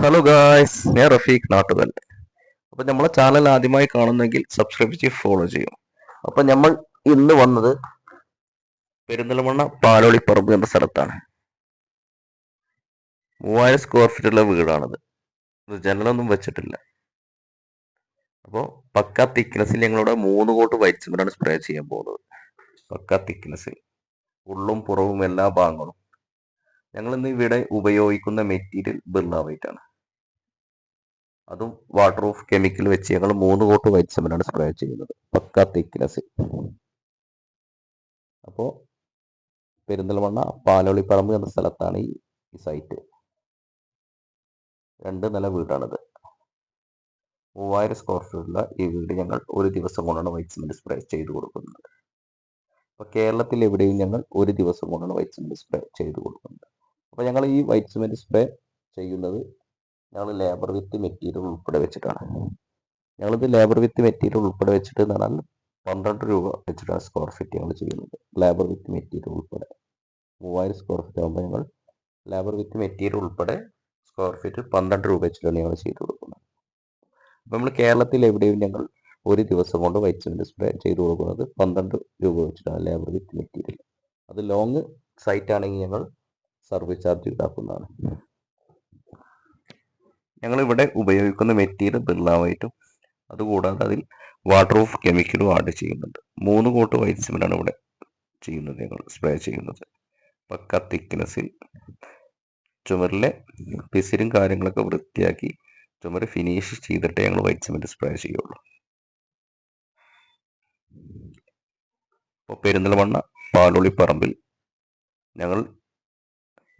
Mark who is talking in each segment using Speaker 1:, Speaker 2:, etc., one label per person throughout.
Speaker 1: Hello guys ഞാൻ റഫീഖ് നാട്ടുകൽ അപ്പം നമ്മളെ ചാനൽ ആദ്യമായി കാണുന്നെങ്കിൽ സബ്സ്ക്രൈബ് ചെയ്ത് ഫോളോ ചെയ്യും. അപ്പം നമ്മൾ ഇന്ന് വന്നത് പെരിന്തൽമണ്ണ പാലോളിപ്പറമ്പ് എന്ന സ്ഥലത്താണ്. മൂവായിരം സ്ക്വയർ ഫീറ്റ് ഉള്ള വീടാണത്. ഇത് ജനലൊന്നും വെച്ചിട്ടില്ല. അപ്പോൾ പക്ക തിക്നെസ്സിൽ ഞങ്ങളിവിടെ മൂന്ന് കോട്ട് വൈറ്റ് സിമെന്റാണ് സ്പ്രേ ചെയ്യാൻ പോകുന്നത്. പക്ക തിക്നെസ്സിൽ ഉള്ളും പുറവും എല്ലാ ഭാഗങ്ങളും. ഞങ്ങൾ ഇന്ന് ഇവിടെ ഉപയോഗിക്കുന്ന മെറ്റീരിയൽ ബിർള വൈറ്റ് ആണ് അതും വാട്ടർ പ്രൂഫ് കെമിക്കൽ വെച്ച് ഞങ്ങൾ മൂന്ന് കോട്ട് വൈറ്റ് സെമനാണ് സ്പ്രേ ചെയ്യുന്നത്. പക്ക തിക്നെസ് അപ്പോൾ പെരിന്തൽമണ്ണ പാലോളിപ്പറമ്പ് എന്ന സ്ഥലത്താണ് ഈ സൈറ്റ്. രണ്ട് നില വീടാണിത്. മൂവായിരം സ്ക്വയർ ഫീറ്റുള്ള ഈ വീട് ഞങ്ങൾ ഒരു ദിവസം കൊണ്ടാണ് വൈറ്റ് സിമെന്റ് സ്പ്രേ ചെയ്ത് കൊടുക്കുന്നത്. അപ്പോൾ കേരളത്തിൽ എവിടെയും ഞങ്ങൾ ഒരു ദിവസം കൊണ്ടാണ് വൈറ്റ് സിമെന്റ് സ്പ്രേ ചെയ്ത് കൊടുക്കുന്നത്. അപ്പോൾ ഞങ്ങൾ ഈ വൈറ്റ് സിമെന്റ് സ്പ്രേ ചെയ്യുന്നത് ഞങ്ങൾ ലേബർ വിത്ത് മെറ്റീരിയൽ ഉൾപ്പെടെ വെച്ചിട്ടാണ്. ഞങ്ങളിത് ലേബർ വിത്ത് മെറ്റീരിയൽ ഉൾപ്പെടെ വെച്ചിട്ട് എന്ന് പറഞ്ഞാൽ പന്ത്രണ്ട് രൂപ വെച്ചിട്ടാണ് സ്ക്വയർ ഫീറ്റ് ഞങ്ങൾ ചെയ്യുന്നത്. ലേബർ വിത്ത് മെറ്റീരിയൽ ഉൾപ്പെടെ. മൂവായിരം സ്ക്വയർ ഫീറ്റ് ആകുമ്പോൾ ഞങ്ങൾ ലേബർ വിത്ത് മെറ്റീരിയൽ ഉൾപ്പെടെ സ്ക്വയർ ഫീറ്റ് പന്ത്രണ്ട് രൂപ വെച്ചിട്ടാണ് ഞങ്ങൾ ചെയ്ത് കൊടുക്കുന്നത്. അപ്പോൾ നമ്മൾ കേരളത്തിൽ എവിടെയും ഞങ്ങൾ ഒരു ദിവസം കൊണ്ട് വൈറ്റ് സിമെന്റ് സ്പ്രേ ചെയ്ത് കൊടുക്കുന്നത് പന്ത്രണ്ട് രൂപ വെച്ചിട്ടാണ് ലേബർ വിത്ത് മെറ്റീരിയൽ അത് ലോങ് സൈറ്റ് ആണെങ്കിൽ ഞങ്ങൾ സർവീസ് ചാർജ് ഈടാക്കുന്നതാണ്. ഞങ്ങൾ ഇവിടെ ഉപയോഗിക്കുന്ന മെറ്റീരിയൽ ബിർളാവായിട്ടും അതുകൂടാതെ അതിൽ വാട്ടർ ഓഫ് കെമിക്കലും ആഡ് ചെയ്യുന്നുണ്ട്. മൂന്ന് കോട്ട് വൈറ്റ് സിമെന്റാണ് ഇവിടെ ചെയ്യുന്നത് ഞങ്ങൾ സ്പ്രേ ചെയ്യുന്നത്. പക്ക തിക്നെസ്സിൽ ചുമരിലെ പിസിലും കാര്യങ്ങളൊക്കെ വൃത്തിയാക്കി ചുമര് ഫിനിഷ് ചെയ്തിട്ടേ ഞങ്ങൾ വൈറ്റ് സിമെന്റ് സ്പ്രേ ചെയ്യുള്ളൂ. ഇപ്പോൾ പാലോളി പറമ്പിൽ ഞങ്ങൾ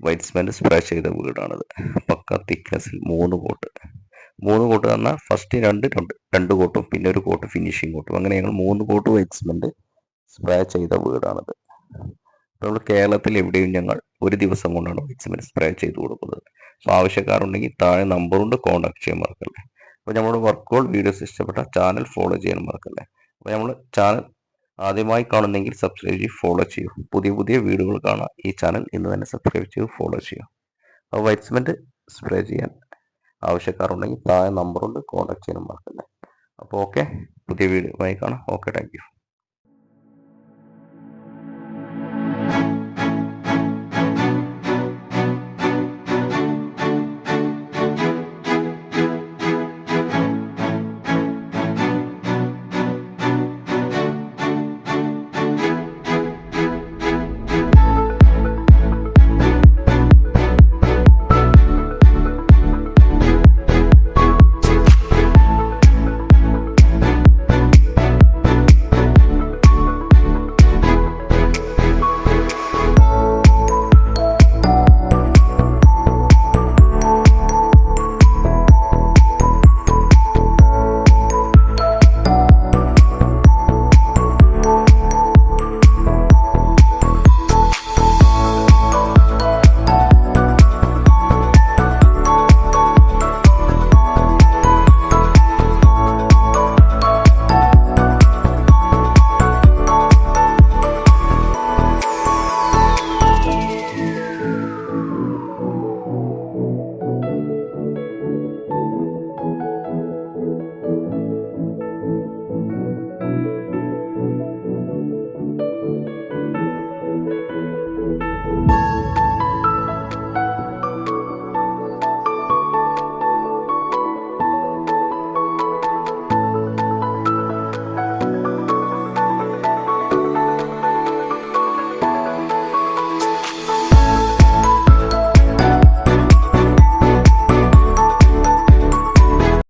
Speaker 1: വൈറ്റ് സിമെന്റ് സ്പ്രേ ചെയ്ത വീടാണിത്. പക്ക തിക്നെസ്സിൽ മൂന്ന് കോട്ട് മൂന്ന് കോട്ട് തന്നാൽ ഫസ്റ്റ് രണ്ട് രണ്ട് കോട്ടും പിന്നെ ഒരു കോട്ട് ഫിനിഷിംഗ് കോട്ടും അങ്ങനെ ഞങ്ങൾ മൂന്ന് കോട്ട് വൈറ്റ് സിമെന്റ് സ്പ്രേ ചെയ്ത വീടാണിത്. നമ്മൾ കേരളത്തിൽ എവിടെയും ഞങ്ങൾ ഒരു ദിവസം കൊണ്ടാണ് വൈറ്റ് സിമെന്റ് സ്പ്രേ ചെയ്ത് കൊടുക്കുന്നത്. അപ്പോൾ ആവശ്യക്കാരുണ്ടെങ്കിൽ താഴെ നമ്പറുണ്ട് കോൺടാക്ട് ചെയ്യാൻ മറക്കല്ലേ. അപ്പോൾ നമ്മുടെ വർക്കുകൾ വീഡിയോസ് ഇഷ്ടപ്പെട്ട ചാനൽ ഫോളോ ചെയ്യാൻ മറക്കല്ലേ. അപ്പോൾ നമ്മൾ ചാനൽ ആദ്യമായി കാണുന്നെങ്കിൽ സബ്സ്ക്രൈബ് ചെയ്ത് ഫോളോ ചെയ്യൂ. പുതിയ പുതിയ വീഡിയോകൾ കാണാൻ ഈ ചാനൽ ഇന്ന് തന്നെ സബ്സ്ക്രൈബ് ചെയ്ത് ഫോളോ ചെയ്യൂ. അപ്പോൾ വൈറ്റ്സ്മെന്റ് സ്പ്രേ ചെയ്യാൻ ആവശ്യക്കാരുണ്ടെങ്കിൽ താഴെ നമ്പറുണ്ട് കോൺടാക്ട് ചെയ്യാൻ മറക്കല്ലേ. അപ്പോൾ ഓക്കെ പുതിയ വീഡിയോ ആയി കാണാം ഓക്കെ താങ്ക്